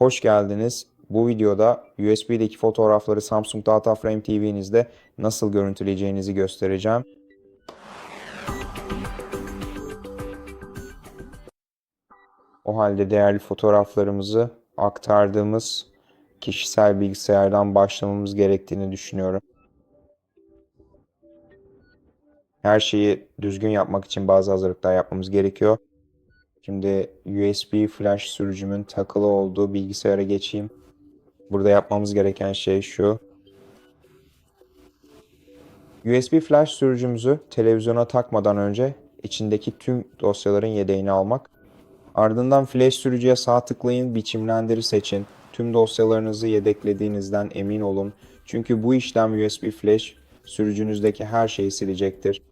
Hoş geldiniz. Bu videoda USB'deki fotoğrafları Samsung Data Frame TV'nizde nasıl görüntüleyeceğinizi göstereceğim. O halde değerli fotoğraflarımızı aktardığımız kişisel bilgisayardan başlamamız gerektiğini düşünüyorum. Her şeyi düzgün yapmak için bazı hazırlıklar yapmamız gerekiyor. Şimdi USB flash sürücümün takılı olduğu bilgisayara geçeyim. Burada yapmamız gereken şey şu. USB flash sürücümüzü televizyona takmadan önce içindeki tüm dosyaların yedeğini almak. Ardından flash sürücüye sağ tıklayın, biçimlendiri seçin. Tüm dosyalarınızı yedeklediğinizden emin olun. Çünkü bu işlem USB flash sürücünüzdeki her şeyi silecektir.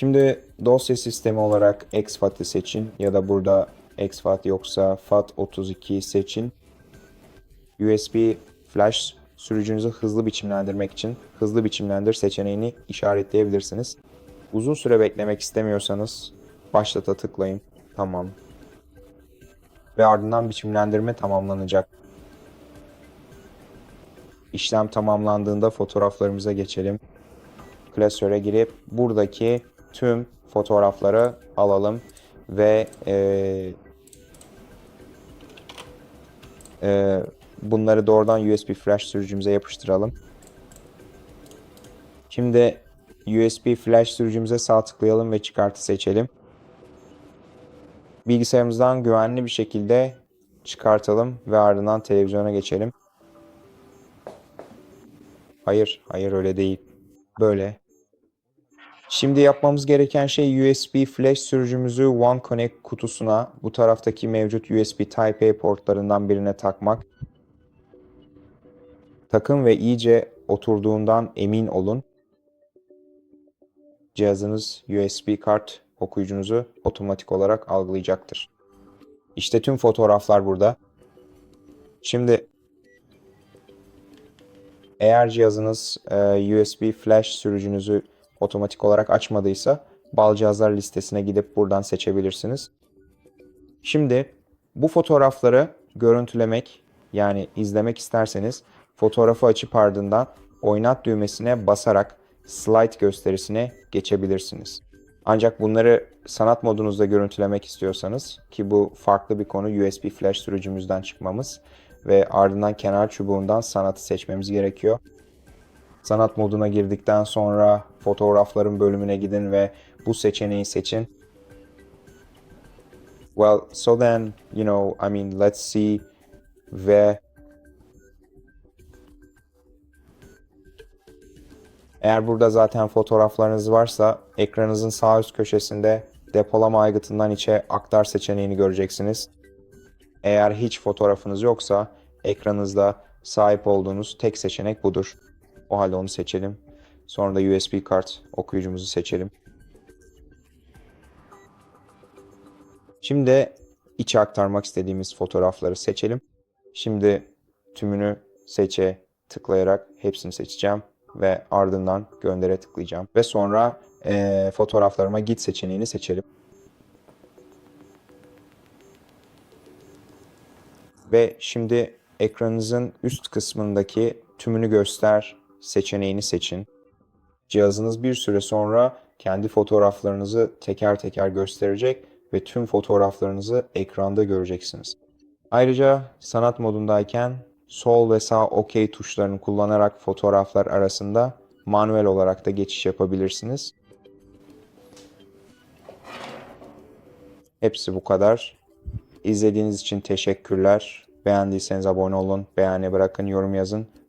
Şimdi dosya sistemi olarak exFAT'ı seçin ya da burada exFAT yoksa FAT32 seçin. USB flash sürücünüzü hızlı biçimlendirmek için hızlı biçimlendir seçeneğini işaretleyebilirsiniz. Uzun süre beklemek istemiyorsanız başlata tıklayın. Tamam. Ve ardından biçimlendirme tamamlanacak. İşlem tamamlandığında fotoğraflarımıza geçelim. Klasöre girip buradaki tüm fotoğrafları alalım ve e, e, bunları doğrudan USB flash sürücümüze yapıştıralım. Şimdi USB flash sürücümüze sağ tıklayalım ve çıkartı seçelim. Bilgisayarımızdan güvenli bir şekilde çıkartalım ve ardından televizyona geçelim. Hayır, hayır öyle değil. Böyle. Şimdi yapmamız gereken şey USB flash sürücümüzü One Connect kutusuna bu taraftaki mevcut USB Type-A portlarından birine takmak. Takın ve iyice oturduğundan emin olun. Cihazınız USB kart okuyucunuzu otomatik olarak algılayacaktır. İşte tüm fotoğraflar burada. Şimdi eğer cihazınız USB flash sürücünüzü otomatik olarak açmadıysa bal cihazlar listesine gidip buradan seçebilirsiniz. Şimdi bu fotoğrafları görüntülemek yani izlemek isterseniz fotoğrafı açıp ardından oynat düğmesine basarak slide gösterisine geçebilirsiniz. Ancak bunları sanat modunuzda görüntülemek istiyorsanız ki bu farklı bir konu USB flash sürücümüzden çıkmamız ve ardından kenar çubuğundan sanatı seçmemiz gerekiyor. Sanat moduna girdikten sonra fotoğrafların bölümüne gidin ve bu seçeneği seçin. Well, so then, you know, I mean, let's see ve Eğer burada zaten fotoğraflarınız varsa ekranınızın sağ üst köşesinde depolama aygıtından içe aktar seçeneğini göreceksiniz. Eğer hiç fotoğrafınız yoksa ekranınızda sahip olduğunuz tek seçenek budur. O halde onu seçelim. Sonra da USB kart okuyucumuzu seçelim. Şimdi içe aktarmak istediğimiz fotoğrafları seçelim. Şimdi tümünü seçe tıklayarak hepsini seçeceğim ve ardından göndere tıklayacağım. Ve sonra eee, fotoğraflarıma git seçeneğini seçelim. Ve şimdi ekranınızın üst kısmındaki tümünü göster seçeneğini seçin. Cihazınız bir süre sonra kendi fotoğraflarınızı teker teker gösterecek ve tüm fotoğraflarınızı ekranda göreceksiniz. Ayrıca sanat modundayken sol ve sağ OK tuşlarını kullanarak fotoğraflar arasında manuel olarak da geçiş yapabilirsiniz. Hepsi bu kadar. İzlediğiniz için teşekkürler. Beğendiyseniz abone olun, beğeni bırakın, yorum yazın.